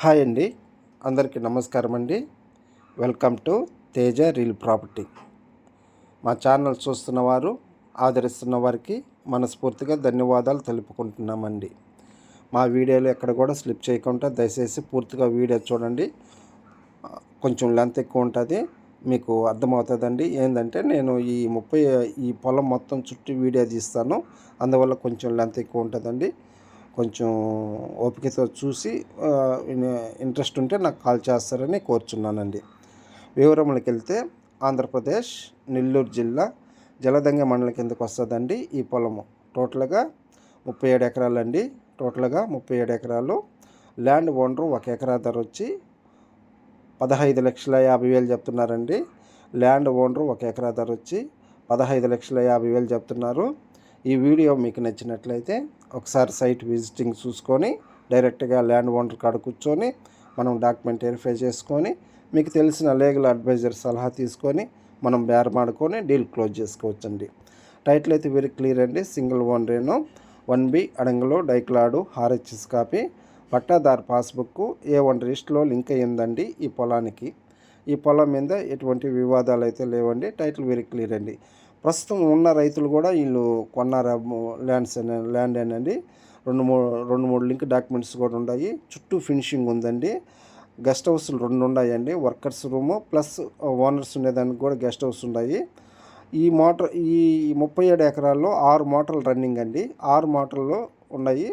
Hi అండి. అందరికీ నమస్కారం అండి. Welcome to Teja real property. మా ఛానల్ చూస్తున్న వారు ఆదరిస్తున్న వారికి మనస్ఫూర్తిగా ధన్యవాదాలు తెలుపుకుంటున్నామండి. మా వీడియోలు ఎక్కడ కూడా స్లిప్ చేయకుండా దయచేసి పూర్తిగా వీడియో చూడండి. కొంచెం లెంత్ ఎక్కువ ఉంటుంది మీకు అర్థమవుతుందండి. ఏంటంటే నేను ఈ ముప్పై ఈ పొలం మొత్తం చుట్టూ వీడియో తీస్తాను అందువల్ల కొంచెం లెంత్ ఎక్కువ ఉంటుందండి. కొంచెం ఓపికతో చూసి ఇంట్రెస్ట్ ఉంటే నాకు కాల్ చేస్తారని కోరుచున్నానండి. వివరములకు వెళ్తే ఆంధ్రప్రదేశ్ నెల్లూరు జిల్లా జలదంగ మండలం కిందకు వస్తుందండి ఈ పొలము. టోటల్గా ముప్పై ఏడు ఎకరాలండి. టోటల్గా ముప్పై ఏడు ఎకరాలు. ల్యాండ్ ఓనరు ఒక ఎకరా ధర వచ్చి పదహైదు లక్షల యాభై వేలు చెప్తున్నారండి. ల్యాండ్ ఓనరు ఒక ఎకరా ధర వచ్చి పదహైదు లక్షల యాభై వేలు చెప్తున్నారు. ఈ వీడియో మీకు నచ్చినట్లయితే ఒకసారి సైట్ విజిటింగ్ చూసుకొని డైరెక్ట్గా ల్యాండ్ ఓనర్ కాడ కూర్చొని మనం డాక్యుమెంట్ వెరిఫై చేసుకొని మీకు తెలిసిన లీగల్ అడ్వైజర్ సలహా తీసుకొని మనం బేరమాడుకొని డీల్ క్లోజ్ చేసుకోవచ్చండి. టైటిల్ అయితే వెరీ క్లియర్ అండి. సింగిల్ ఓనరేను వన్ బి అడంగులో డైక్లాడు హార్హెచ్ఎస్ కాపీ పట్టాదారు పాస్బుక్ ఏ వన్ రిజిస్ట్లో లింక్ అయ్యిందండి ఈ పొలానికి. ఈ పొలం మీద ఎటువంటి వివాదాలు అయితే లేవండి. టైటిల్ వెరీ క్లియర్ అండి. ప్రస్తుతం ఉన్న రైతులు కూడా వీళ్ళు కొన్నారు ల్యాండ్స్ ల్యాండ్ అండి రెండు మూడు రెండు మూడు లింక్ డాక్యుమెంట్స్ కూడా ఉన్నాయి చుట్టూ ఫినిషింగ్ ఉందండి. గెస్ట్ హౌస్లు రెండు ఉన్నాయండి వర్కర్స్ రూము ప్లస్ ఓనర్స్ ఉండేదానికి కూడా గెస్ట్ హౌస్ ఉన్నాయి ఈ మోటార్ ఈ ముప్పై ఏడు ఎకరాల్లో ఆరు మోటార్లు రన్నింగ్ అండి. ఆరు మోటార్లు ఉన్నాయి.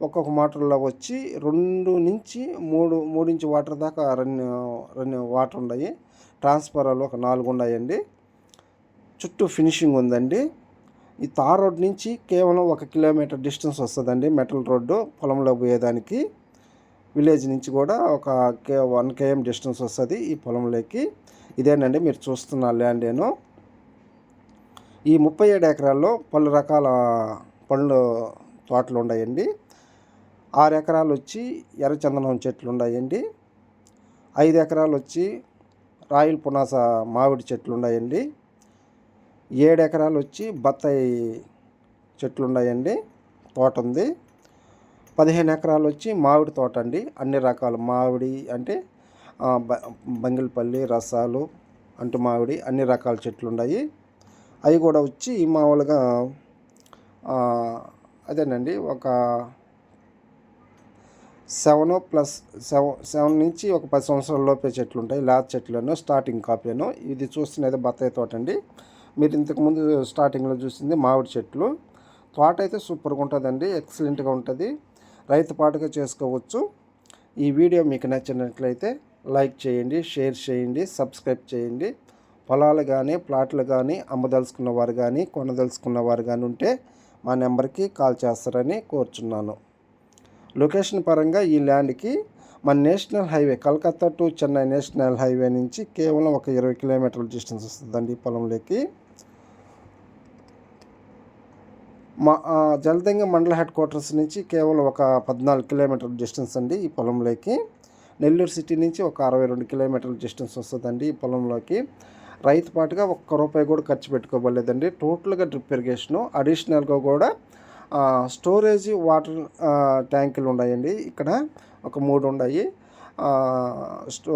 ఒక్కొక్క మోటార్లో వచ్చి రెండు నుంచి మూడు మూడు ఇంచు వాటర్ దాకా రన్ రన్ వాటర్ ఉన్నాయి ట్రాన్స్ఫారాలు ఒక నాలుగు ఉన్నాయండి చుట్టూ ఫినిషింగ్ ఉందండి. ఈ తార్ రోడ్ నుంచి కేవలం ఒక కిలోమీటర్ డిస్టెన్స్ వస్తుందండి మెటల్ రోడ్డు పొలంలో పోయేదానికి. విలేజ్ నుంచి కూడా ఒక కే వన్ కేఎం డిస్టెన్స్ వస్తుంది ఈ పొలంలోకి. ఇదేనండి మీరు చూస్తున్న ల్యాండ్ నేను. ఈ ముప్పై ఏడు ఎకరాల్లో పలు రకాల పండ్లు తోటలు ఉన్నాయండి. ఆరు ఎకరాలు వచ్చి ఎర్రచందనం చెట్లు ఉన్నాయండి. ఐదు ఎకరాలు వచ్చి రాయల్ పునాస మామిడి చెట్లు ఉన్నాయండి. ఏడు ఎకరాలు వచ్చి బత్తాయి చెట్లు ఉన్నాయండి. తోట ఉంది. పదిహేను ఎకరాలు వచ్చి మామిడి తోట అండి. అన్ని రకాల మామిడి అంటే బంగిలపల్లి రసాలు అంటు మామిడి అన్ని రకాల చెట్లు ఉన్నాయి. అవి కూడా వచ్చి మామూలుగా అదేనండి. ఒక సెవెన్ ప్లస్ సెవెన్ సెవెన్ నుంచి ఒక పది సంవత్సరాల లోపే చెట్లు ఉంటాయి. లాత్ చెట్లను స్టార్టింగ్ కాపీను ఇది చూస్తున్నది బత్తాయి తోట అండి. మీరు ఇంతకుముందు స్టార్టింగ్లో చూసింది మామిడి చెట్లు. తోట అయితే సూపర్గా ఉంటుందండి ఎక్సలెంట్గా ఉంటుంది. రైతు పాటుగా చేసుకోవచ్చు. ఈ వీడియో మీకు నచ్చినట్లయితే లైక్ చేయండి షేర్ చేయండి సబ్స్క్రైబ్ చేయండి. పొలాలు కానీ ప్లాట్లు కానీ అమ్మదలుచుకున్న వారు కానీ కొనదలుచుకున్న వారు కానీ ఉంటే మా నెంబర్కి కాల్ చేస్తారని కోరుచున్నాను. లొకేషన్ పరంగా ఈ ల్యాండ్కి మన national highway Calcutta to Chennai national highway నుంచి కేవలం ఒక ఇరవై కిలోమీటర్ల డిస్టెన్స్ వస్తుందండి ఈ పొలంలోకి. మా జలదంగ మండల హెడ్ క్వార్టర్స్ నుంచి కేవలం ఒక పద్నాలుగు కిలోమీటర్ల డిస్టెన్స్ అండి ఈ పొలంలోకి. నెల్లూరు సిటీ నుంచి ఒక అరవై రెండు కిలోమీటర్ల డిస్టెన్స్ వస్తుందండి ఈ పొలంలోకి. రైతు పాటుగా ఒక్క రూపాయి కూడా ఖర్చు పెట్టుకోవలేదండి టోటల్గా డ్రిప్ ఇరిగేషను అడిషనల్గా కూడా స్టోరేజ్ వాటర్ ట్యాంకులు ఉన్నాయండి. ఇక్కడ ఒక మూడు ఉన్నాయి. స్టో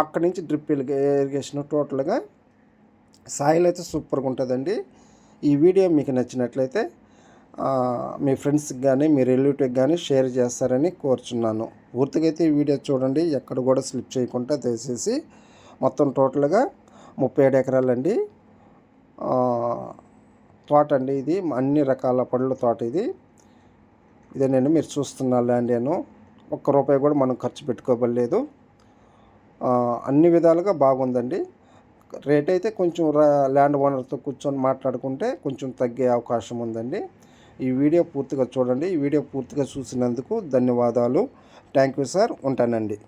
అక్కడి నుంచి డ్రిప్ ఇరిగేషన్ టోటల్గా సాయిల్ అయితే సూపర్గా ఉంటుందండి. ఈ వీడియో మీకు నచ్చినట్లయితే మీ ఫ్రెండ్స్కి కానీ మీ రిలేటివ్కి కానీ షేర్ చేస్తారని కోరుచున్నాను. పూర్తిగా అయితే ఈ వీడియో చూడండి. ఎక్కడ కూడా స్లిప్ చేయకుండా దయచేసి మొత్తం టోటల్గా ముప్పై ఏడు ఎకరాలండి. తోట అండి ఇది. అన్ని రకాల పండ్ల తోట ఇది. ఇదే నేను మీరు చూస్తున్న ల్యాండ్ నేను. ఒక్క రూపాయి కూడా మనం ఖర్చు పెట్టుకోబడలేదు. అన్ని విధాలుగా బాగుందండి. రేట్ అయితే కొంచెం ల్యాండ్ ఓనర్తో కూర్చొని మాట్లాడుకుంటే కొంచెం తగ్గే అవకాశం ఉందండి. ఈ వీడియో పూర్తిగా చూడండి. ఈ వీడియో పూర్తిగా చూసినందుకు ధన్యవాదాలు. Thank you sir. ఉంటానండి.